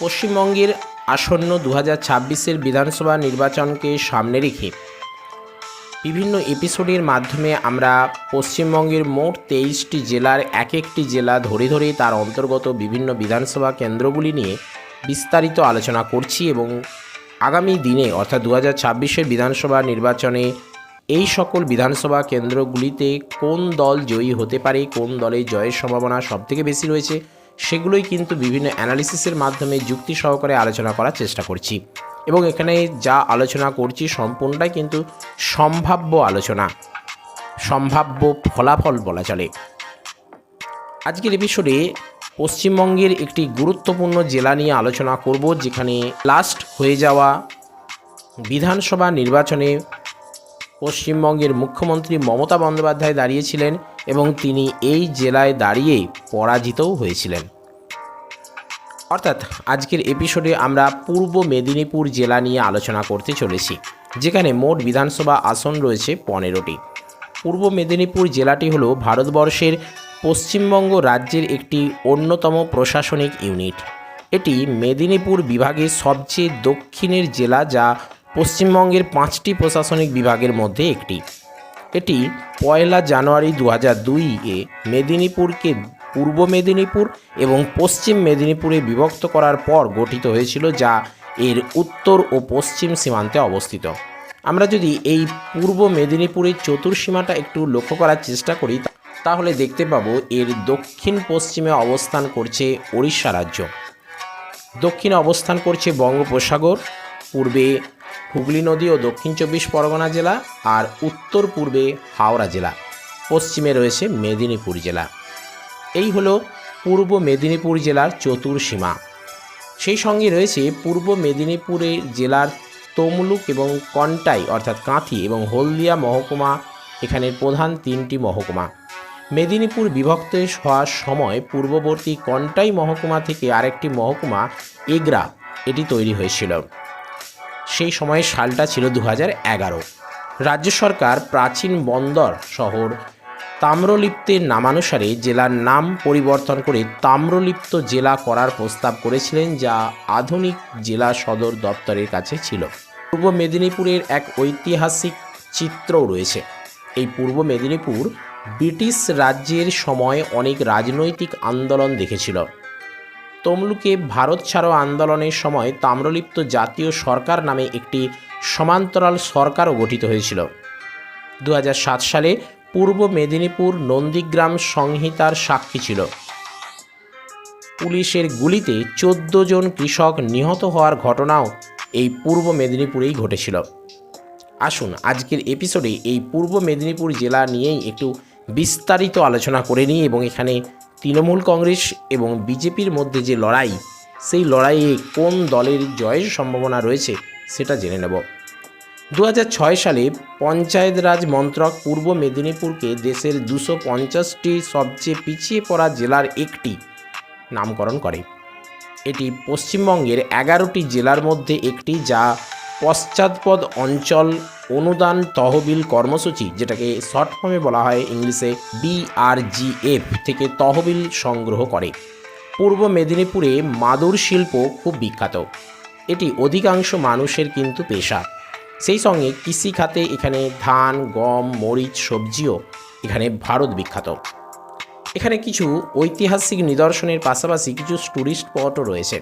পশ্চিমবঙ্গের আসন্ন দু হাজার ছাব্বিশের বিধানসভা নির্বাচনকে সামনে রেখে বিভিন্ন এপিসোডের মাধ্যমে আমরা পশ্চিমবঙ্গের মোট তেইশটি জেলার এক একটি জেলা ধরে ধরে তার অন্তর্গত বিভিন্ন বিধানসভা কেন্দ্রগুলি নিয়ে বিস্তারিত আলোচনা করছি এবং আগামী দিনে, অর্থাৎ দু হাজার ছাব্বিশের বিধানসভা নির্বাচনে এই সকল বিধানসভা কেন্দ্রগুলিতে কোন দল জয়ী হতে পারে, কোন দলের জয়ের সম্ভাবনা সবথেকে বেশি রয়েছে সেগুলোই কিন্তু বিভিন্ন অ্যানালিসিসের মাধ্যমে যুক্তি সহকারে আলোচনা করার চেষ্টা করছি। এবং এখানে যা আলোচনা করছি সম্পূর্ণটাই কিন্তু সম্ভাব্য আলোচনা। সম্ভাব্য ফলাফল বলা চলে। আজকের এপিসোডে পশ্চিমবঙ্গের একটি গুরুত্বপূর্ণ জেলা নিয়ে আলোচনা করব, যেখানে লাস্ট হয়ে যাওয়া বিধানসভা নির্বাচনে পশ্চিমবঙ্গের মুখ্যমন্ত্রী মমতা বন্দ্যোপাধ্যায় দাঁড়িয়েছিলেন এবং তিনি এই জেলায় দাঁড়িয়ে পরাজিতও হয়েছিলেন। অর্থাৎ আজকের এপিসোডে আমরা পূর্ব মেদিনীপুর জেলা নিয়ে আলোচনা করতে চলেছি, যেখানে মোট বিধানসভা আসন রয়েছে পনেরোটি। পূর্ব মেদিনীপুর জেলাটি হলো ভারতবর্ষের পশ্চিমবঙ্গ রাজ্যের একটি অন্যতম প্রশাসনিক ইউনিট। এটি মেদিনীপুর বিভাগের সবচেয়ে দক্ষিণের জেলা যা পশ্চিমবঙ্গের পাঁচটি প্রশাসনিক বিভাগের মধ্যে একটি। এটি পয়লা জানুয়ারি দু হাজার দুইয়ে মেদিনীপুরকে পূর্ব মেদিনীপুর এবং পশ্চিম মেদিনীপুরে বিভক্ত করার পর গঠিত হয়েছিল, যা এর উত্তর ও পশ্চিম সীমান্তে অবস্থিত। আমরা যদি এই পূর্ব মেদিনীপুরের চতুর্সীমাটা একটু লক্ষ্য করার চেষ্টা করি তাহলে দেখতে পাবো এর দক্ষিণ পশ্চিমে অবস্থান করছে ওড়িশা রাজ্য। দক্ষিণে অবস্থান করছে বঙ্গোপসাগর, পূর্বে হুগলি নদী ও দক্ষিণ চব্বিশ পরগনা জেলা আর উত্তর পূর্বে হাওড়া জেলা। পশ্চিমে রয়েছে মেদিনীপুর জেলা। এই হলো পূর্ব মেদিনীপুর জেলার চতুর্সীমা সেই সঙ্গে রয়েছে পূর্ব মেদিনীপুরের জেলার তমলুক এবং কন্টাই অর্থাৎ কাঁথি এবং হলদিয়া মহকুমা এখানের প্রধান তিনটি মহকুমা। মেদিনীপুর বিভক্ত হওয়ার সময় পূর্ববর্তী কন্টাই মহকুমা থেকে আরেকটি মহকুমা এগরা, এটি তৈরি হয়েছিল। সেই সময়ে সালটা ছিল দু এগারো। রাজ্য সরকার প্রাচীন বন্দর শহর তাম্রলিপ্তের নামানুসারে জেলার নাম পরিবর্তন করে তাম্রলিপ্ত জেলা করার প্রস্তাব করেছিলেন যা আধুনিক জেলা সদর দপ্তরের কাছে ছিল। পূর্ব মেদিনীপুরের এক ঐতিহাসিক চিত্রও রয়েছে। এই পূর্ব মেদিনীপুর ব্রিটিশ রাজ্যের সময় অনেক রাজনৈতিক আন্দোলন দেখেছিল। তমলুকে ভারত ছাড়ো আন্দোলনের সময় তাম্রলিপ্ত জাতীয় সরকার নামে একটি সমান্তরাল সরকারও গঠিত হয়েছিল। দু হাজার সাত সালে পূর্ব মেদিনীপুর নন্দীগ্রাম সংহিতার সাক্ষী ছিল। পুলিশের গুলিতে চোদ্দ জন কৃষক নিহত হওয়ার ঘটনাও এই পূর্ব মেদিনীপুরেই ঘটেছিল। আসুন আজকের এপিসোডে এই পূর্ব মেদিনীপুর জেলা নিয়েই একটু বিস্তারিত আলোচনা করে নিই এবং এখানে তৃণমূল কংগ্রেস এবং বিজেপির মধ্যে যে লড়াই, সেই লড়াইয়ে কোন দলের জয়ের সম্ভাবনা রয়েছে সেটা জেনে নেব। দু হাজার ছয় সালে পঞ্চায়েত রাজ মন্ত্রক পূর্ব মেদিনীপুরকে দেশের দুশো পঞ্চাশটি সবচেয়ে পিছিয়ে পড়া জেলার একটি নামকরণ করে। এটি পশ্চিমবঙ্গের এগারোটি জেলার মধ্যে একটি যা পশ্চাৎপদ অঞ্চল অনুদান তহবিল কর্মসূচি, যেটাকে শর্ট ফর্মে বলা হয় ইংলিশে বিআরজিএফ থেকে তহবিল সংগ্রহ করে। পূর্ব মেদিনীপুরে মাদুর শিল্প খুব বিখ্যাত। এটি অধিকাংশ মানুষের কিন্তু পেশা। সেই সঙ্গে কৃষি খাতে এখানে ধান, গম, মরিচ, সবজিও এখানে ভারত বিখ্যাত। এখানে কিছু ঐতিহাসিক নিদর্শনের পাশাপাশি কিছু ট্যুরিস্ট স্পটও রয়েছে।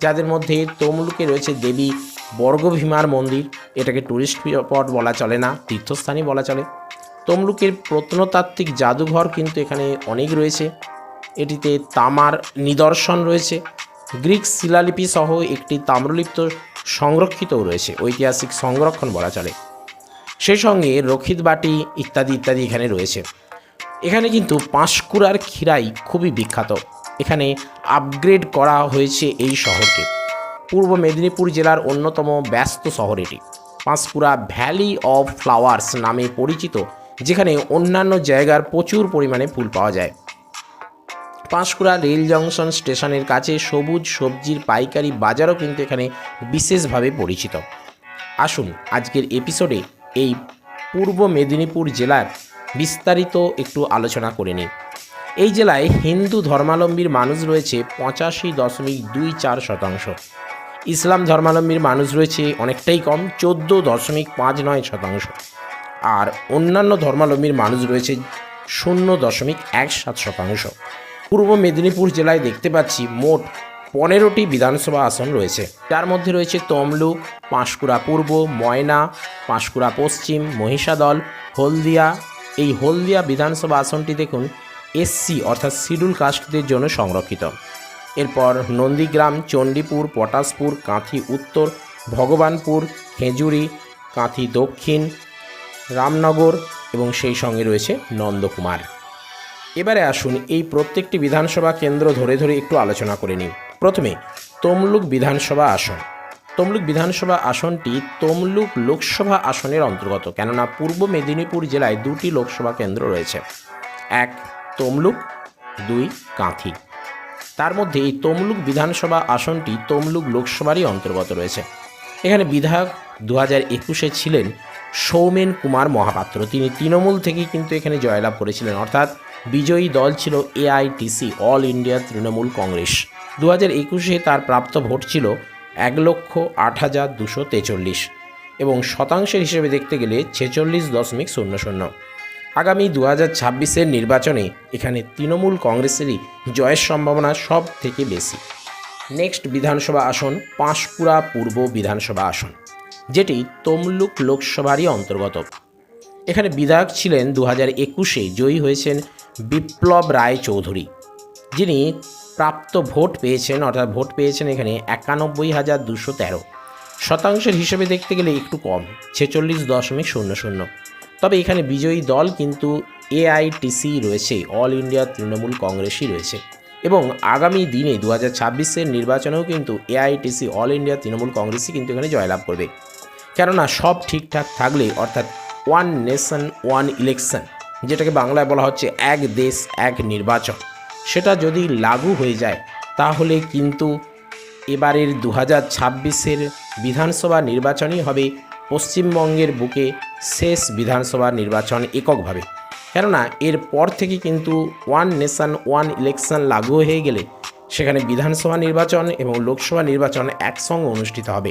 যাদের মধ্যে তমলুকে রয়েছে দেবী বর্গভীমার মন্দির, এটাকে ট্যুরিস্ট স্পট বলা চলে না, তীর্থস্থানই বলা চলে। তমলুকের প্রত্নতাত্ত্বিক জাদুঘর কিন্তু এখানে অনেক রয়েছে। এটিতে তামার নিদর্শন রয়েছে। গ্রিক শিলালিপি সহ একটি তাম্রলিপ্ত সংরক্ষিতও রয়েছে। ঐতিহাসিক সংরক্ষণ বলা চলে। সেই সঙ্গে রক্ষিত বাটি ইত্যাদি ইত্যাদি এখানে রয়েছে। এখানে কিন্তু পাঁশকুড়ার ক্ষীরাই খুবই বিখ্যাত। এখানে আপগ্রেড করা হয়েছে এই শহরকে। পূর্ব মেদিনীপুর জেলার অন্যতম ব্যস্ত শহর এটি। পাঁশকুড়া ভ্যালি অফ ফ্লাওয়ার্স নামে পরিচিত, যেখানে অন্যান্য জায়গার প্রচুর পরিমাণে ফুল পাওয়া যায়। পাঁশকুড়া রেল জংশন স্টেশনের কাছে সবুজ সবজির পাইকারি বাজারও কিন্তু এখানে বিশেষভাবে পরিচিত। আসুন, আজকের এপিসোডে এই পূর্ব মেদিনীপুর জেলার বিস্তারিত একটু আলোচনা করে নিই। এই জেলায় হিন্দু ধর্মাবলম্বীর মানুষ রয়েছে পঁচাশি দশমিক দুই চার শতাংশ। ইসলাম ধর্মাবলম্বীর মানুষ রয়েছে অনেকটাই কম, চোদ্দ দশমিক পাঁচ নয় শতাংশ। আর অন্যান্য ধর্মাবলম্বীর মানুষ রয়েছে শূন্য দশমিক এক সাত শতাংশ। পূর্ব মেদিনীপুর জেলায় দেখতে পাচ্ছি মোট পনেরোটি বিধানসভা আসন রয়েছে। যার মধ্যে রয়েছে তমলুক, পাঁশকুড়া পূর্ব, ময়না, পাঁশকুড়া পশ্চিম, মহিষাদল, হলদিয়া। এই হলদিয়া বিধানসভা আসনটি দেখুন, এসসি অর্থাৎ শিডিউল কাস্টদের জন্য সংরক্ষিত। এরপর নন্দীগ্রাম, চণ্ডীপুর, পটাশপুর, কাঁথি উত্তর, ভগবানপুর, খেজুরি, কাঁথি দক্ষিণ, রামনগর এবং সেই সঙ্গে রয়েছে নন্দকুমার। এবারে আসুন এই প্রত্যেকটি বিধানসভা কেন্দ্র ধরে ধরে একটু আলোচনা করে নিই। প্রথমে, তমলুক বিধানসভা আসন। তমলুক বিধানসভা আসনটি তমলুক লোকসভা আসনের অন্তর্গত, কেননা পূর্ব মেদিনীপুর জেলায় দুটি লোকসভা কেন্দ্র রয়েছে। এক, তমলুক, দুই, কাঁথি। তার মধ্যে এই তমলুক বিধানসভা আসনটি তমলুক লোকসভারই অন্তর্গত রয়েছে। এখানে বিধায়ক দু হাজার একুশে ছিলেন সৌমেন কুমার মহাপাত্র। তিনি তৃণমূল থেকেই কিন্তু এখানে জয়লাভ করেছিলেন। অর্থাৎ বিজয়ী দল ছিল AITC, all India Trinamool Congress. দু হাজার একুশে তার প্রাপ্ত ভোট ছিল এক লক্ষ আট হাজার দুশো তেচল্লিশ এবং শতাংশের হিসেবে দেখতে গেলে ছেচল্লিশ দশমিক শূন্য শূন্য। আগামী দু হাজার ছাব্বিশের নির্বাচনে এখানে তৃণমূল কংগ্রেসেরই জয়ের সম্ভাবনা সব থেকে বেশি। নেক্সট বিধানসভা আসন, পাঁশকুড়া পূর্ব বিধানসভা আসন, যেটি তমলুক লোকসভারই অন্তর্গত। এখানে বিধায়ক ছিলেন দু হাজার একুশে জয়ী হয়েছেন বিপ্লব রায় চৌধুরী যিনি প্রাপ্ত ভোট পেয়েছেন, অর্থাৎ ভোট পেয়েছেন এখানে একানব্বই হাজার দুশো তেরো। শতাংশের হিসেবে দেখতে গেলে একটু কম, ছেচল্লিশ দশমিক শূন্য শূন্য। তবে এখানে বিজয়ী দল কিন্তু এআইটিসি রয়েছে, অল ইন্ডিয়া তৃণমূল কংগ্রেসই রয়েছে। এবং আগামী দিনে দু হাজার ছাব্বিশের নির্বাচনেও কিন্তু এআইটিসি, অল ইন্ডিয়া তৃণমূল কংগ্রেসই কিন্তু এখানে জয়লাভ করবে। কেননা সব ঠিকঠাক থাকলে, অর্থাৎ ওয়ান নেশন, ওয়ান ইলেকশন, যেটাকে বাংলায় বলা হচ্ছে এক দেশ, এক নির্বাচন, সেটা যদি লাগু হয়ে যায়, তাহলে কিন্তু এবারের দু হাজার ছাব্বিশের বিধানসভা নির্বাচনই হবে পশ্চিমবঙ্গের বুকে শেষ বিধানসভা নির্বাচন এককভাবে। কেননা, এর পর থেকে কিন্তু ওয়ান নেশন, ওয়ান ইলেকশন লাগু হয়ে গেলে সেখানে বিধানসভা নির্বাচন এবং লোকসভা নির্বাচন একসঙ্গে অনুষ্ঠিত হবে।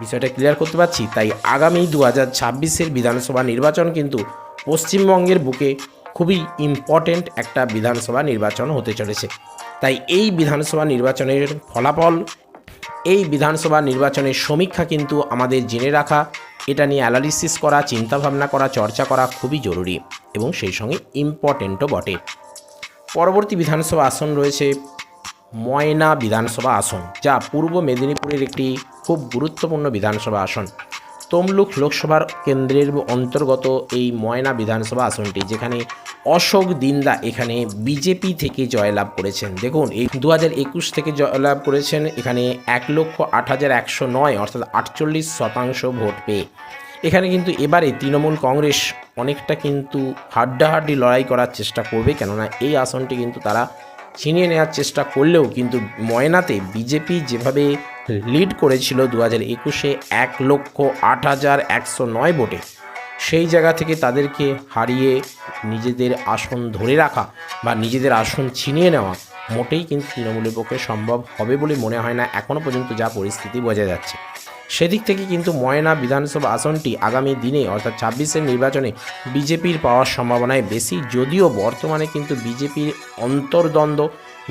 বিষয়টা ক্লিয়ার করতে পারছি? তাই আগামী দু হাজার ছাব্বিশের বিধানসভা নির্বাচন কিন্তু পশ্চিমবঙ্গের বুকে খুবই ইম্পর্ট্যান্ট একটা বিধানসভা নির্বাচন হতে চলেছে। তাই এই বিধানসভা নির্বাচনের ফলাফল এই বিধানসভা নির্বাচনের সমীক্ষা কিন্তু আমাদের জেনে রাখা। এটা নিয়ে অ্যানালিসিস করা, চিন্তাভাবনা করা, চর্চা করা খুবই জরুরি এবং সেই সঙ্গে ইম্পর্টেন্টও বটে। পরবর্তী বিধানসভা আসন রয়েছে ময়না বিধানসভা আসন, যা পূর্ব মেদিনীপুরের একটি খুব গুরুত্বপূর্ণ বিধানসভা আসন। তমলুক লোকসভার কেন্দ্রের অন্তর্গত এই ময়না বিধানসভা আসনটি, যেখানে অশোক দিন্দা এখানে বিজেপি থেকে জয়লাভ করেছেন। দেখুন, এই দু হাজার একুশ থেকে জয়লাভ করেছেন, এখানে এক লক্ষ আট হাজার একশো নয়, অর্থাৎ আটচল্লিশ শতাংশ ভোট পেয়ে। এখানে কিন্তু এবারে তৃণমূল কংগ্রেস অনেকটা কিন্তু হাড্ডাহাড্ডি লড়াই করার চেষ্টা করবে, কেননা এই আসনটি কিন্তু তারা ছিনিয়ে নেওয়ার চেষ্টা করলেও কিন্তু ময়নাতে বিজেপি যেভাবে লিড করেছিল দু হাজার একুশে এক লক্ষ আট হাজার একশো নয় ভোটে, সেই জায়গা থেকে তাদেরকে হারিয়ে নিজেদের আসন ধরে রাখা বা নিজেদের আসন ছিনিয়ে নেওয়া মোটেই কিন্তু তৃণমূলের পক্ষে সম্ভব হবে বলে মনে হয় না। এখনও পর্যন্ত যা পরিস্থিতি বোঝা যাচ্ছে। সেদিক থেকে কিন্তু ময়না বিধানসভা আসনটি আগামী দিনে, অর্থাৎ ছাব্বিশের নির্বাচনে বিজেপির পাওয়ার সম্ভাবনায় বেশি। যদিও বর্তমানে কিন্তু বিজেপির অন্তর্দ্বন্দ্ব,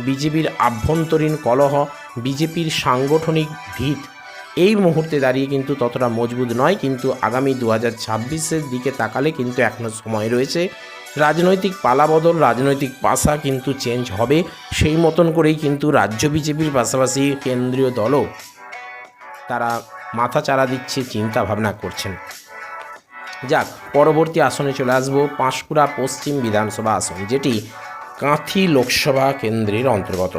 বিজেপির আভ্যন্তরীণ কলহ, বিজেপির সাংগঠনিক ভিত, এই মুহূর্তে দাঁড়িয়ে কিন্তু ততটা মজবুত নয়। কিন্তু আগামী দু হাজার দিকে তাকালে কিন্তু এখনও সময় রয়েছে। রাজনৈতিক পালাবদল, রাজনৈতিক পাশা কিন্তু চেঞ্জ হবে। সেই মতন করেই কিন্তু রাজ্য বিজেপির পাশাপাশি কেন্দ্রীয় দলও তারা মাথা চারা দিচ্ছে, চিন্তা ভাবনা করছেন। যাক, পরবর্তী আসনে চলে আসব পাঁশকুড়া পশ্চিম বিধানসভা আসন, যেটি কাঁথি লোকসভা কেন্দ্রের অন্তর্গত।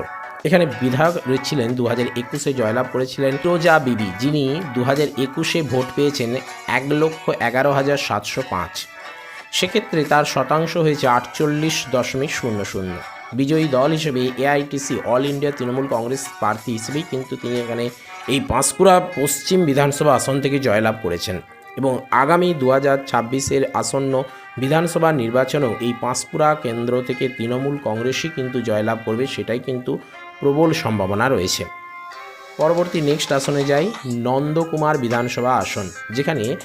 এখানে বিধায়ক ছিলেন দু হাজার একুশে জয়লাভ করেছিলেন রোজা বিবি, যিনি দু হাজার একুশে ভোট পেয়েছেন এক লক্ষ এগারো হাজার সাতশো পাঁচ। সেক্ষেত্রে তার শতাংশ হয়েছে আটচল্লিশ দশমিক শূন্য শূন্য। বিজয়ী দল হিসেবে AITC, all India Trinamool Congress প্রার্থী হিসেবেই কিন্তু তিনি এখানে এই পাঁশকুড়া পশ্চিম বিধানসভা আসন থেকে জয়লাভ করেছেন এবং আগামী দু হাজার ছাব্বিশের আসন্ন বিধানসভা নির্বাচনেও এই পাঁশকুড়া কেন্দ্র থেকে তৃণমূল কংগ্রেসই কিন্তু জয়লাভ করবে, সেটাই কিন্তু প্রবল সম্ভাবনা রয়েছে। পরবর্তী নেক্সট আসনে যাই, নন্দকুমার বিধানসভা আসন, যেখানে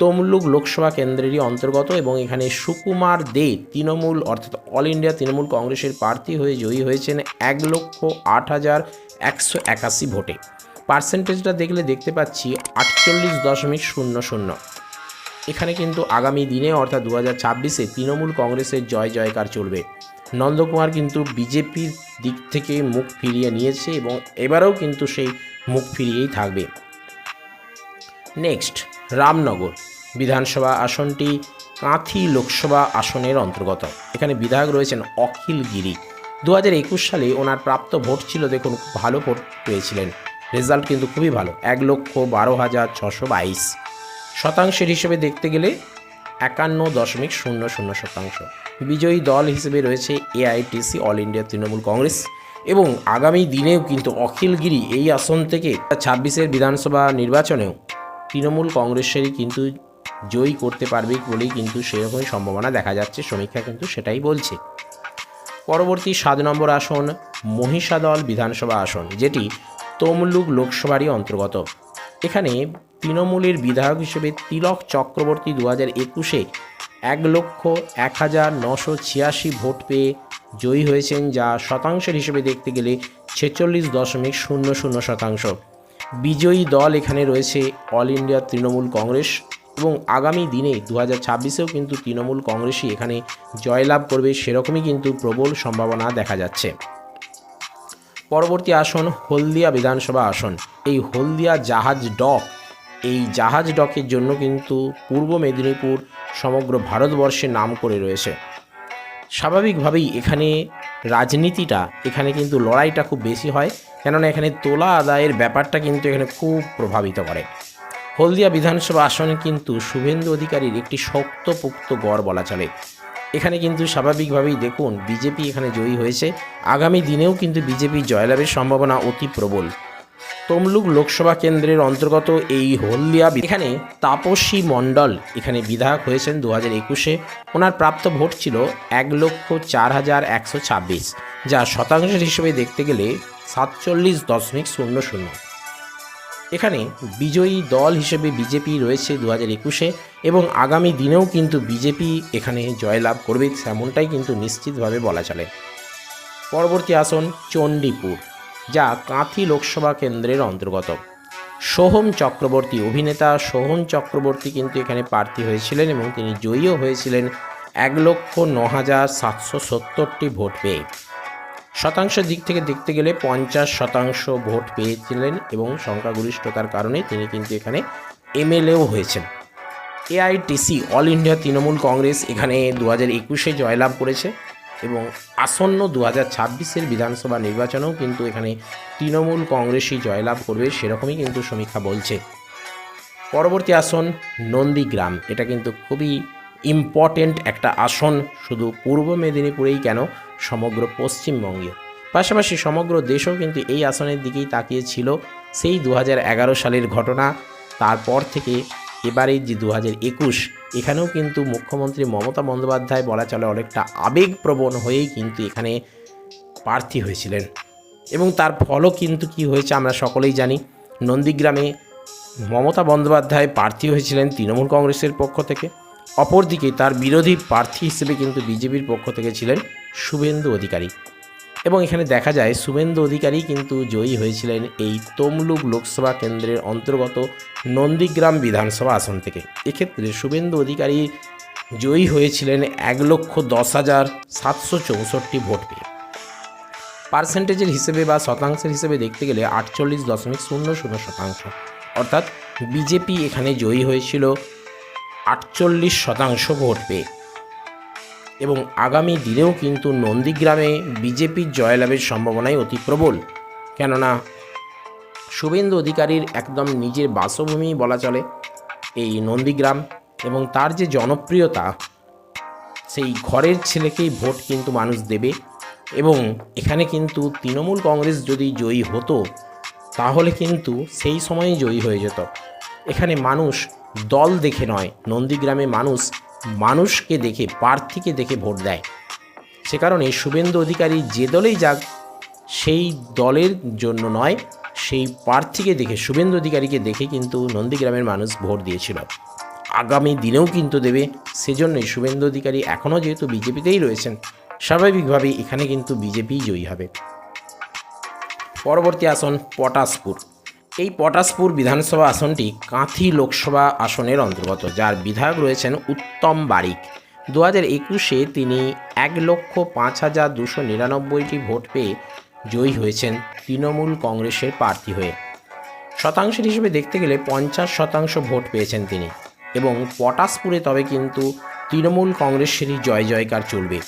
তমলুক লোকসভা কেন্দ্রেরই অন্তর্গত এবং এখানে সুকুমার দে তৃণমূল, অর্থাৎ অল ইন্ডিয়া তৃণমূল কংগ্রেসের প্রার্থী হয়ে জয়ী হয়েছেন এক লক্ষ আট হাজার একশো একাশি ভোটে। পার্সেন্টেজটা দেখলে দেখতে পাচ্ছি আটচল্লিশ দশমিক শূন্য শূন্য। এখানে কিন্তু আগামী দিনে, অর্থাৎ দু হাজার ছাব্বিশে তৃণমূল কংগ্রেসের জয় জয়কার চলবে। নন্দকুমার কিন্তু বিজেপির দিক থেকে মুখ ফিরিয়ে নিয়েছে এবং এবারেও কিন্তু সেই মুখ ফিরিয়েই থাকবে। নেক্সট, রামনগর বিধানসভা আসনটি কাঁথি লোকসভা আসনের অন্তর্গত। এখানে বিধায়ক রয়েছেন অখিল গিরি। দু হাজার একুশ সালে ওনার প্রাপ্ত ভোট ছিল, দেখুন ভালো ভোট পেয়েছিলেন। রেজাল্ট কিন্তু খুবই ভালো। এক লক্ষ বারো হাজার ছশো বাইশ। শতাংশের হিসেবে দেখতে গেলে একান্ন দশমিক শূন্য শূন্য শতাংশ। বিজয়ী দল হিসেবে রয়েছে AITC all India Trinamool Congress এবং আগামী দিনেও কিন্তু অখিলগিরি এই আসন থেকে ছাব্বিশের বিধানসভা নির্বাচনেও তৃণমূল কংগ্রেসেরই কিন্তু জয়ী করতে পারবে বলেই কিন্তু সেরকমই সম্ভাবনা দেখা যাচ্ছে। সমীক্ষা কিন্তু সেটাই বলছে। পরবর্তী সাত নম্বর আসন মহিষাদল বিধানসভা আসন, যেটি তমলুক লোকসভারই অন্তর্গত। এখানে তৃণমূলের বিধায়ক হিসেবে তিলক চক্রবর্তী দু হাজার একুশে এক লক্ষ এক হাজার নশো ছিয়াশি ভোট পেয়ে জয়ী হয়েছেন, যা শতাংশের হিসেবে দেখতে গেলে ছেচল্লিশ দশমিক শূন্য শূন্য শতাংশ। বিজয়ী দল এখানে রয়েছে অল ইন্ডিয়া তৃণমূল কংগ্রেস এবং আগামী দিনে দু হাজার ছাব্বিশেও কিন্তু তৃণমূল কংগ্রেসই এখানে জয়লাভ করবে, সেরকমই কিন্তু প্রবল সম্ভাবনা দেখা যাচ্ছে। পরবর্তী আসন হলদিয়া বিধানসভা আসন। এই হলদিয়া জাহাজ ডক, এই জাহাজ ডকের জন্য কিন্তু পূর্ব মেদিনীপুর সমগ্র ভারতবর্ষে নাম করে রয়েছে। স্বাভাবিকভাবেই এখানে রাজনীতিটা, এখানে কিন্তু লড়াইটা খুব বেশি হয়, কেননা এখানে তোলা আদায়ের ব্যাপারটা কিন্তু এখানে খুব প্রভাবিত করে। হলদিয়া বিধানসভা আসনে কিন্তু শুভেন্দু অধিকারীর একটি শক্তপোক্ত গড় বলা চলে। এখানে কিন্তু স্বাভাবিকভাবেই দেখুন বিজেপি এখানে জয়ী হয়েছে। আগামী দিনেও কিন্তু বিজেপি জয়লাভের সম্ভাবনা অতি প্রবল। তমলুক লোকসভা কেন্দ্রের অন্তর্গত এই হলদিয়া এখানে তাপসী মণ্ডল এখানে বিধায়ক হয়েছেন দু হাজার একুশে। ওনার প্রাপ্ত ভোট ছিল এক লক্ষ চার হাজার একশো ছাব্বিশ, যা শতাংশের হিসেবে দেখতে গেলে সাতচল্লিশ দশমিক শূন্য শূন্য। এখানে বিজয়ী দল হিসেবে বিজেপি রয়েছে দু হাজার একুশে এবং আগামী দিনেও কিন্তু বিজেপি এখানে জয়লাভ করবে তেমনটাই কিন্তু নিশ্চিতভাবে বলা চলে। পরবর্তী আসন চণ্ডীপুর, যা কাঁথি লোকসভা কেন্দ্রের অন্তর্গত। সোহম চক্রবর্তী অভিনেতা সোহম চক্রবর্তী কিন্তু এখানে প্রার্থী হয়েছিলেন এবং তিনি জয়ীও হয়েছিলেন এক লক্ষ ন হাজার সাতশো সত্তরটি ভোট পেয়ে। শতাংশের দিক থেকে দেখতে গেলে পঞ্চাশ শতাংশ ভোট পেয়েছিলেন এবং সংখ্যাগরিষ্ঠতার কারণে তিনি কিন্তু এখানে এমএলএও হয়েছেন। AITC, all India Trinamool Congress এখানে দু হাজার একুশে জয়লাভ করেছে এবং আসন্ন দু হাজার ছাব্বিশের বিধানসভা নির্বাচনেও কিন্তু এখানে তৃণমূল কংগ্রেসই জয়লাভ করবে সেরকমই কিন্তু সমীক্ষা বলছে। পরবর্তী আসন নন্দীগ্রাম। এটা কিন্তু খুবই ইম্পর্টেন্ট একটা আসন শুধু পূর্ব মেদিনীপুরেই কেন, সমগ্র পশ্চিমবঙ্গে। পাশাপাশি সমগ্র দেশও কিন্তু এই আসনের দিকেই তাকিয়েছিল সেই দু হাজার এগারো সালের ঘটনা, তারপর থেকে এবারে যে দু একুশ, এখানেও কিন্তু মুখ্যমন্ত্রী মমতা বন্দ্যোপাধ্যায় বলা চলে অনেকটা আবেগপ্রবণ হয়েই কিন্তু এখানে প্রার্থী হয়েছিলেন। এবং তার ফলও কিন্তু কি হয়েছে আমরা সকলেই জানি। নন্দীগ্রামে মমতা বন্দ্যোপাধ্যায় প্রার্থী হয়েছিলেন তৃণমূল কংগ্রেসের পক্ষ থেকে। অপরদিকে তার বিরোধী প্রার্থী হিসেবে কিন্তু বিজেপির পক্ষ থেকে ছিলেন শুভেন্দু অধিকারী। এবং এখানে দেখা যায় শুভেন্দু অধিকারী কিন্তু জয়ী হয়েছিলেন এই তমলুক লোকসভা কেন্দ্রের অন্তর্গত নন্দীগ্রাম বিধানসভা আসন থেকে। এক্ষেত্রে শুভেন্দু অধিকারী জয়ী হয়েছিলেন এক লক্ষ দশ হাজার সাতশো চৌষট্টি ভোট পেয়ে। পার্সেন্টেজের হিসেবে বা শতাংশের হিসেবে দেখতে গেলে আটচল্লিশ দশমিক শূন্য শূন্য শতাংশ। অর্থাৎ বিজেপি এখানে জয়ী হয়েছিল আটচল্লিশ শতাংশ ভোট পেয়ে এবং আগামী দিনেও কিন্তু নন্দীগ্রামে বিজেপির জয়লাভের সম্ভাবনাই অতি প্রবল। কেননা শুভেন্দু অধিকারীর একদম নিজের বাসভূমি বলা চলে এই নন্দীগ্রাম এবং তার যে জনপ্রিয়তা, সেই ঘরের ছেলেকেই ভোট কিন্তু মানুষ দেবে এবং এখানে কিন্তু তৃণমূল কংগ্রেস যদি জয়ী হতো, তাহলে কিন্তু সেই সময়ে জয়ী হয়ে যেত। এখানে মানুষ দল দেখে নয়, নন্দীগ্রামে মানুষ মানুষকে দেখে, প্রার্থীকে দেখে ভোট দেয়। সে কারণে শুভেন্দু অধিকারী যে দলেই যাক, সেই দলের জন্য নয়, সেই প্রার্থীকে দেখে, শুভেন্দু অধিকারীকে দেখে কিন্তু নন্দীগ্রামের মানুষ ভোট দিয়েছিল। আগামী দিনেও কিন্তু দেবে, সেজন্যই শুভেন্দু অধিকারী এখনও যেহেতু বিজেপিতেই রয়েছেন, স্বাভাবিকভাবেই এখানে কিন্তু বিজেপি জয়ী হবে। পরবর্তী আসন পটাশপুর। এই পটাশপুর বিধানসভা আসনটি কাঁথি লোকসভা আসনের অন্তর্গত, যার বিধায়ক রয়েছেন উত্তম বারিক। দু হাজার একুশে তিনি এক লক্ষ পাঁচ হাজার দুশো নিরানব্বইটি ভোট পেয়ে জয়ী হয়েছেন তৃণমূল কংগ্রেসের প্রার্থী হয়ে। শতাংশের হিসেবে দেখতে গেলে পঞ্চাশ শতাংশ ভোট পেয়েছেন তিনি এবং পটাশপুরে তবে কিন্তু তৃণমূল কংগ্রেসেরই জয় জয়কার চলবে।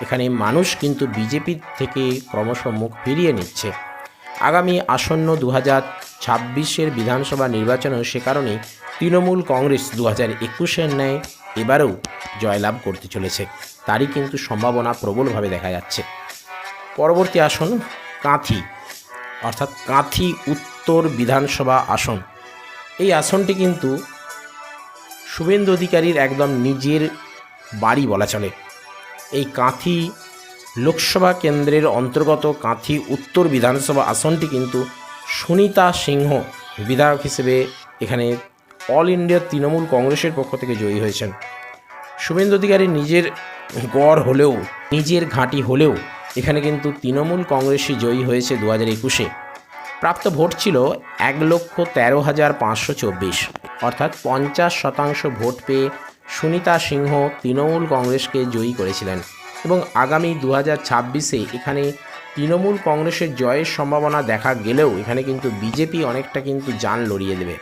এখানে মানুষ কিন্তু বিজেপি থেকে ক্রমশ মুখ ফিরিয়ে নিচ্ছে। আগামী আসন্ন দু হাজার ছাব্বিশের বিধানসভা নির্বাচনেও সে কারণেই তৃণমূল কংগ্রেস দু হাজার একুশের ন্যায় এবারেও জয়লাভ করতে চলেছে। তারই কিন্তু সম্ভাবনা প্রবলভাবে দেখা যাচ্ছে। পরবর্তী আসন কাঁথি, অর্থাৎ কাঁথি উত্তর বিধানসভা আসন। এই আসনটি কিন্তু শুভেন্দু অধিকারীর একদম নিজের বাড়ি বলা চলে। এই কাঁথি লোকসভা কেন্দ্রের অন্তর্গত কাঁথি উত্তর বিধানসভা আসনটি কিন্তু সুনিতা সিংহ, বিধায়ক হিসেবে এখানে অল ইন্ডিয়া তৃণমূল কংগ্রেসের পক্ষ থেকে জয়ী হয়েছেন। শুভেন্দু অধিকারী নিজের গড় হলেও, নিজের ঘাঁটি হলেও এখানে কিন্তু তৃণমূল কংগ্রেসই জয়ী হয়েছে দু হাজার একুশে। প্রাপ্ত ভোট ছিল এক লক্ষ তেরো হাজার পাঁচশো চব্বিশ। অর্থাৎ পঞ্চাশ শতাংশ ভোট পেয়ে সুনিতা সিংহ তৃণমূল কংগ্রেসকে জয়ী করেছিলেন। এবং আগামী দু হাজার ছাব্বিশে এখানে তৃণমূল কংগ্রেসের জয়ের সম্ভাবনা দেখা গেলেও এখানে কিন্তু বিজেপি অনেকটা কিন্তু যান লড়িয়ে দেবে।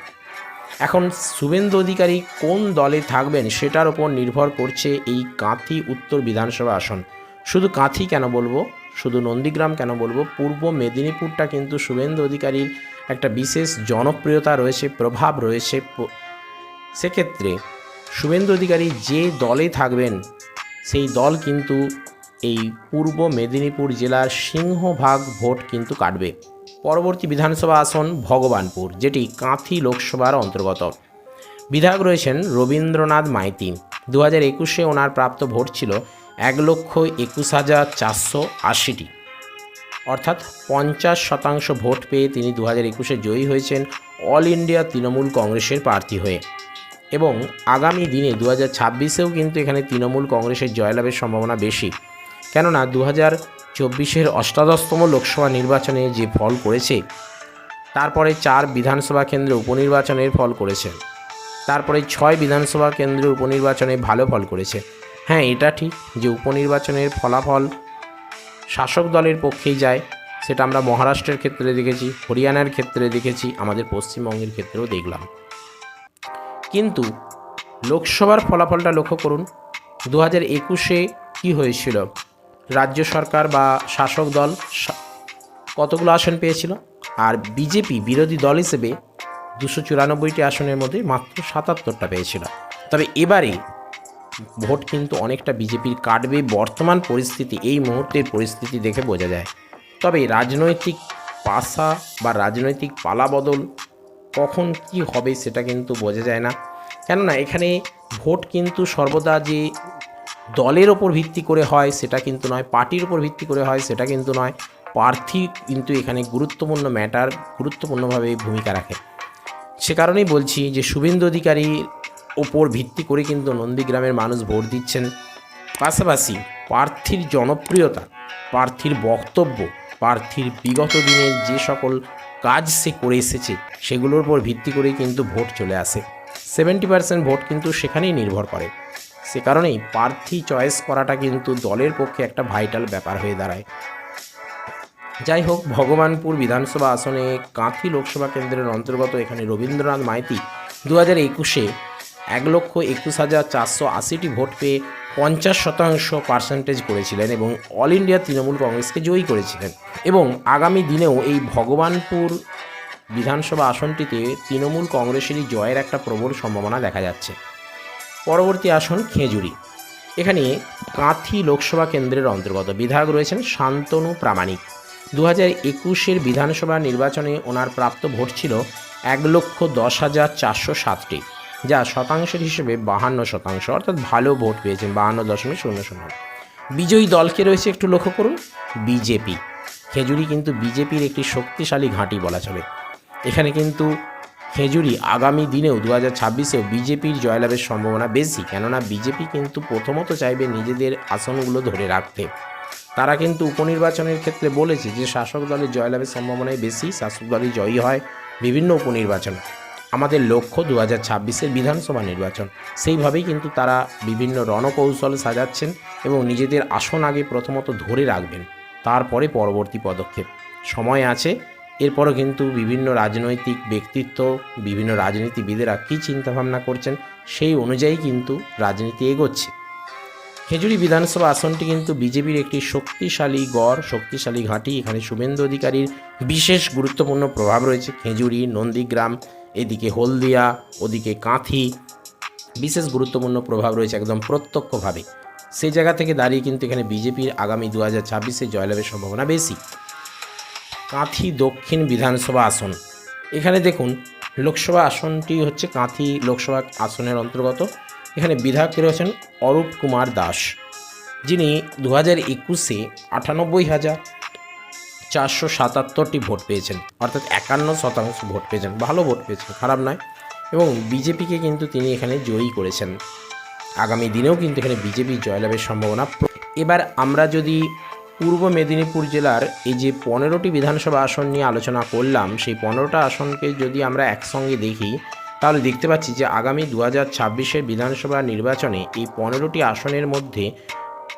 এখন শুভেন্দু অধিকারী কোন দলে থাকবেন সেটার ওপর নির্ভর করছে এই কাঁথি উত্তর বিধানসভা আসন। শুধু কাঁথি কেন বলব? শুধু নন্দীগ্রাম কেন বলব? পূর্ব মেদিনীপুরটা কিন্তু শুভেন্দু অধিকারীর একটা বিশেষ জনপ্রিয়তা রয়েছে, প্রভাব রয়েছে। সেক্ষেত্রে শুভেন্দু অধিকারী যে দলে থাকবেন, সেই দল কিন্তু এই পূর্ব মেদিনীপুর জেলার সিংহভাগ ভোট কিন্তু কাটবে। পরবর্তী বিধানসভা আসন ভগবানপুর, যেটি কাঁথি লোকসভার অন্তর্গত। বিধায়ক রয়েছেন রবীন্দ্রনাথ মাইতি। দু হাজার একুশে ওনার প্রাপ্ত ভোট ছিল এক লক্ষ একুশ হাজার চারশো আশিটি। অর্থাৎ পঞ্চাশ শতাংশ ভোট পেয়ে তিনি দু হাজার একুশে জয়ী হয়েছেন অল ইন্ডিয়া তৃণমূল কংগ্রেসের প্রার্থী হয়ে। এবং আগামী দিনে দু হাজার ছাব্বিশেও কিন্তু এখানে তৃণমূল কংগ্রেসের জয়লাভের সম্ভাবনা বেশি। কেননা দু হাজার চব্বিশের অষ্টাদশতম লোকসভা নির্বাচনে যে ফল করেছে, তারপরে চার বিধানসভা কেন্দ্রে উপনির্বাচনের ফল করেছে, তারপরে ছয় বিধানসভা কেন্দ্রের উপনির্বাচনে ভালো ফল করেছে। হ্যাঁ এটা ঠিক যে উপনির্বাচনের ফলাফল শাসক দলের পক্ষেই যায়, সেটা আমরা মহারাষ্ট্রের ক্ষেত্রে দেখেছি, হরিয়ানার ক্ষেত্রে দেখেছি, আমাদের পশ্চিমবঙ্গের ক্ষেত্রেও দেখলাম। কিন্তু লোকসভার ফলাফলটা লক্ষ্য করুন দু হাজার একুশে কী হয়েছিল? রাজ্য সরকার বা শাসক দল কতগুলো আসন পেয়েছিল? আর বিজেপি বিরোধী দল হিসেবে দুশো চুরানব্বইটি আসনের মধ্যে মাত্র সাতাত্তরটা পেয়েছিল। তবে এবারে ভোট কিন্তু অনেকটা বিজেপির কাটবে। বর্তমান পরিস্থিতি, এই মুহূর্তের পরিস্থিতি দেখে বোঝা যায়। তবে রাজনৈতিক পাশা বা রাজনৈতিক পালাবদল কখন কি হবে সেটা কিন্তু বোঝা যায় না। কেননা এখানে ভোট কিন্তু সর্বদা যে দলের ওপর ভিত্তি করে হয়, সেটা কিন্তু নয়। পার্টির ওপর ভিত্তি করে হয়, সেটা কিন্তু নয়। প্রার্থী কিন্তু এখানে গুরুত্বপূর্ণ ম্যাটার গুরুত্বপূর্ণভাবে ভূমিকা রাখে। সে কারণেই বলছি যে, শুভেন্দু অধিকারীর ওপর ভিত্তি করে কিন্তু নন্দীগ্রামের মানুষ ভোট দিচ্ছেন। পাশাপাশি প্রার্থীর জনপ্রিয়তা, প্রার্থীর বক্তব্য, প্রার্থীর বিগত দিনের যে সকল কাজ সে করে এসেছে, সেগুলোর উপর ভিত্তি করেই কিন্তু ভোট চলে আসে। সেভেন্টি পার্সেন্ট ভোট কিন্তু সেখানেই নির্ভর করে। সে কারণেই প্রার্থী চয়েস করাটা কিন্তু দলের পক্ষে একটা ভাইটাল ব্যাপার হয়ে দাঁড়ায়। যাই হোক, ভগবানপুর বিধানসভা আসনে কাঁথি লোকসভা কেন্দ্রের অন্তর্গত এখানে রবীন্দ্রনাথ মাইতি দু হাজার একুশে এক লক্ষ একুশ হাজার চারশো আশিটি ভোট পেয়ে পঞ্চাশ শতাংশ পার্সেন্টেজ করেছিলেন এবং অল ইন্ডিয়া তৃণমূল কংগ্রেসকে জয়ী করেছিলেন। এবং আগামী দিনেও এই ভগবানপুর বিধানসভা আসনটিতে তৃণমূল কংগ্রেসেরই জয়ের একটা প্রবল সম্ভাবনা দেখা যাচ্ছে। পরবর্তী আসন খেজুরি। এখানে কাঁথি লোকসভা কেন্দ্রের অন্তর্গত বিধায়ক রয়েছেন শান্তনু প্রামাণিক। দু হাজার একুশের বিধানসভা নির্বাচনে ওনার প্রাপ্ত ভোট ছিল এক লক্ষ দশ হাজার চারশো সাতটি, যা শতাংশের হিসেবে বাহান্ন শতাংশ, অর্থাৎ ভালো ভোট পেয়েছেন বাহান্ন দশমিক শূন্য শূন্য। বিজয়ী দলকে রয়েছে একটু লক্ষ্য করুন, বিজেপি। খেজুরি কিন্তু বিজেপির একটি শক্তিশালী ঘাঁটি বলা চলে। এখানে কিন্তু খেজুরি আগামী দিনেও দু হাজার ছাব্বিশেও বিজেপির জয়লাভের সম্ভাবনা বেশি। কেননা বিজেপি কিন্তু প্রথমত চাইবে নিজেদের আসনগুলো ধরে রাখতে। তারা কিন্তু উপনির্বাচনের ক্ষেত্রে বলেছে যে শাসক দলের জয়লাভের সম্ভাবনাই বেশি, শাসক দলই জয়ী হয় বিভিন্ন উপনির্বাচন। আমাদের লক্ষ্য দু হাজার ছাব্বিশের বিধানসভা নির্বাচন। সেইভাবেই কিন্তু তারা বিভিন্ন রণকৌশল সাজাচ্ছেন এবং নিজেদের আসন আগে প্রথমত ধরে রাখবেন। তারপরে পরবর্তী পদক্ষেপ। সময় আছে এরপরও কিন্তু বিভিন্ন রাজনৈতিক ব্যক্তিত্ব, বিভিন্ন রাজনীতিবিদেরা কী চিন্তাভাবনা করছেন সেই অনুযায়ী কিন্তু রাজনীতি এগোচ্ছে। খেজুরি বিধানসভা আসনটি কিন্তু বিজেপির একটি শক্তিশালী গড়, শক্তিশালী ঘাঁটি। এখানে শুভেন্দু অধিকারীর বিশেষ গুরুত্বপূর্ণ প্রভাব রয়েছে। খেজুরি, নন্দীগ্রাম, এদিকে হলদিয়া, ওদিকে কাঁথি, বিশেষ গুরুত্বপূর্ণ প্রভাব রয়েছে একদম প্রত্যক্ষভাবে। সেই জায়গা থেকে দাঁড়িয়ে কিন্তু এখানে বিজেপির আগামী দু হাজার ছাব্বিশে জয়লাভের সম্ভাবনা বেশি। কাঁথি দক্ষিণ বিধানসভা আসন। এখানে দেখুন, লোকসভা আসনটি হচ্ছে কাঁথি লোকসভা আসনের অন্তর্গত। এখানে বিধায়ক রয়েছেন অরূপ কুমার দাস। যিনি দু হাজার একুশে আটানব্বই হাজার চারশো সাতাত্তরটি ভোট পেয়েছেন। অর্থাৎ একান্ন শতাংশ ভোট পেয়েছেন। ভালো ভোট পেয়েছেন, খারাপ নয়। এবং বিজেপিকে কিন্তু তিনি এখানে জয়ী করেছেন। আগামী দিনেও কিন্তু এখানে বিজেপির জয়লাভের সম্ভাবনা। এবার আমরা যদি পূর্ব মেদিনীপুর জেলার এই যে পনেরোটি বিধানসভা আসন নিয়ে আলোচনা করলাম, সেই পনেরোটা আসনকে যদি আমরা একসঙ্গে দেখি, তাহলে দেখতে পাচ্ছি যে আগামী দু হাজার ছাব্বিশের বিধানসভা নির্বাচনে এই পনেরোটি আসনের মধ্যে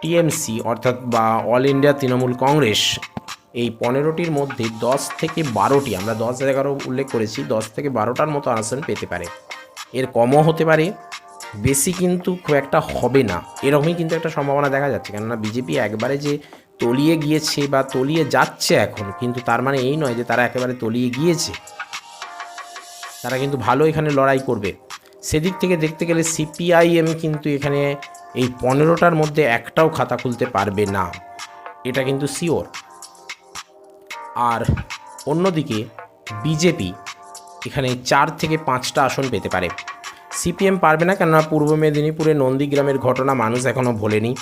টিএমসি অর্থাৎ বা অল ইন্ডিয়া তৃণমূল কংগ্রেস, এই পনেরোটির মধ্যে দশ থেকে বারোটি, আমরা দশ এগারো উল্লেখ করেছি, দশ থেকে বারোটার মতো আসন পেতে পারে। এর কমও হতে পারে, বেশি কিন্তু খুব একটা হবে না, এরকমই কিন্তু একটা সম্ভাবনা দেখা যাচ্ছে। কেননা বিজেপি একবারে যে তলিয়ে গিয়েছে বা তলিয়ে যাচ্ছে এখন, কিন্তু তার মানে এই নয় যে তারা একেবারে তলিয়ে গিয়েছে। তারা কিন্তু ভালো এখানে লড়াই করবে। সেদিক থেকে দেখতে গেলে সিপিআইএম কিন্তু এখানে এই পনেরোটার মধ্যে একটাও খাতা খুলতে পারবে না। এটা কিন্তু শিওর। আর অন্যদিকে বিজেপি এখানে চার থেকে পাঁচটা আসন পেতে পারে। সিপিএম পারবে না কেননা পূর্ব মেদিনীপুরে নন্দীগ্রামের ঘটনা মানুষ এখনও ভোলেনি।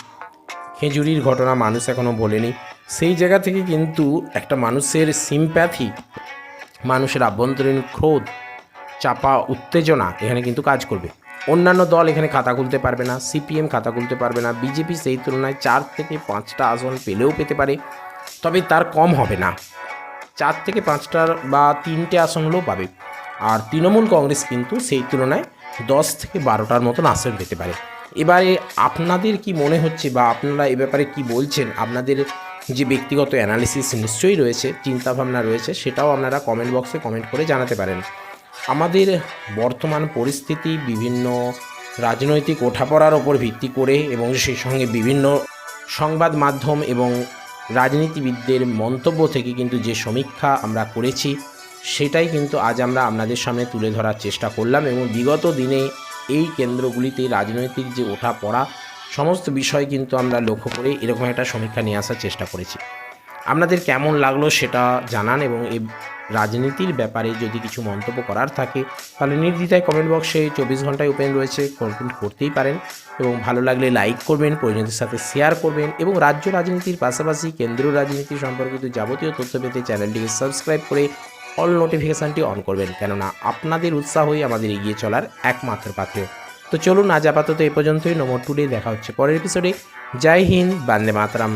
খেজুরির ঘটনা মানুষ এখনও বলেনি। সেই জায়গা থেকে কিন্তু একটা মানুষের সিম্প্যাথি মানুষের আভ্যন্তরীণ ক্রোধ, চাপা উত্তেজনা এখানে কিন্তু কাজ করবে। অন্যান্য দল এখানে খাতা খুলতে পারবে না, সিপিএম খাতা খুলতে পারবে না, বিজেপি সেই তুলনায় চার থেকে পাঁচটা আসন পেলেও পেতে পারে, তবে তার কম হবে না। চার থেকে পাঁচটার বা তিনটে আসন হলেও পাবে। আর তৃণমূল কংগ্রেস কিন্তু সেই তুলনায় দশ থেকে বারোটার মতন আসন পেতে পারে। এবারে আপনাদের কি মনে হচ্ছে বা আপনারা এ ব্যাপারে কি বলছেন? আপনাদের যে ব্যক্তিগত অ্যানালিসিস নিশ্চয়ই রয়েছে, চিন্তাভাবনা রয়েছে, সেটাও আপনারা কমেন্ট বক্সে কমেন্ট করে জানাতে পারেন। আমাদের বর্তমান পরিস্থিতি, বিভিন্ন রাজনৈতিক ওঠাপড়ার ওপর ভিত্তি করে এবং সেই সঙ্গে বিভিন্ন সংবাদ মাধ্যম এবং রাজনীতিবিদদের মন্তব্য থেকে কিন্তু যে সমীক্ষা আমরা করেছি, সেটাই কিন্তু আজ আমরা আপনাদের সামনে তুলে ধরার চেষ্টা করলাম এবং বিগত দিনে এই কেন্দ্রগুলিতে রাজনৈতিক যে ওঠা পড়া সমস্ত বিষয় কিন্তু আমরা লক্ষ্য করে এরকম একটা সমীক্ষা নিয়ে আসার চেষ্টা করেছি। আপনাদের কেমন লাগল সেটা জানান এবং এই রাজনীতির ব্যাপারে যদি কিছু মন্তব্য করার থাকে, তাহলে নির্দ্বিধায় কমেন্ট বক্সে চব্বিশ ঘন্টায় ওপেন রয়েছে কমেন্ট করতেই পারেন এবং ভালো লাগলে লাইক করবেন পরিণতির সাথে শেয়ার করবেন এবং রাজ্য রাজনীতির পাশাপাশি কেন্দ্রীয় রাজনীতি সম্পর্কিত যাবতীয় তথ্য পেতে চ্যানেলটিকে সাবস্ক্রাইব করে অল নোটিফিকেশানটি অন করবেন, কেননা আপনাদের উৎসাহই আমাদের এগিয়ে চলার একমাত্র পাত্র। তো চলুন আজ আপাতত এ পর্যন্তই নম্বর টুডে দেখা হচ্ছে পরের এপিসোডে জয় হিন্দ, বান্দে মাতরম।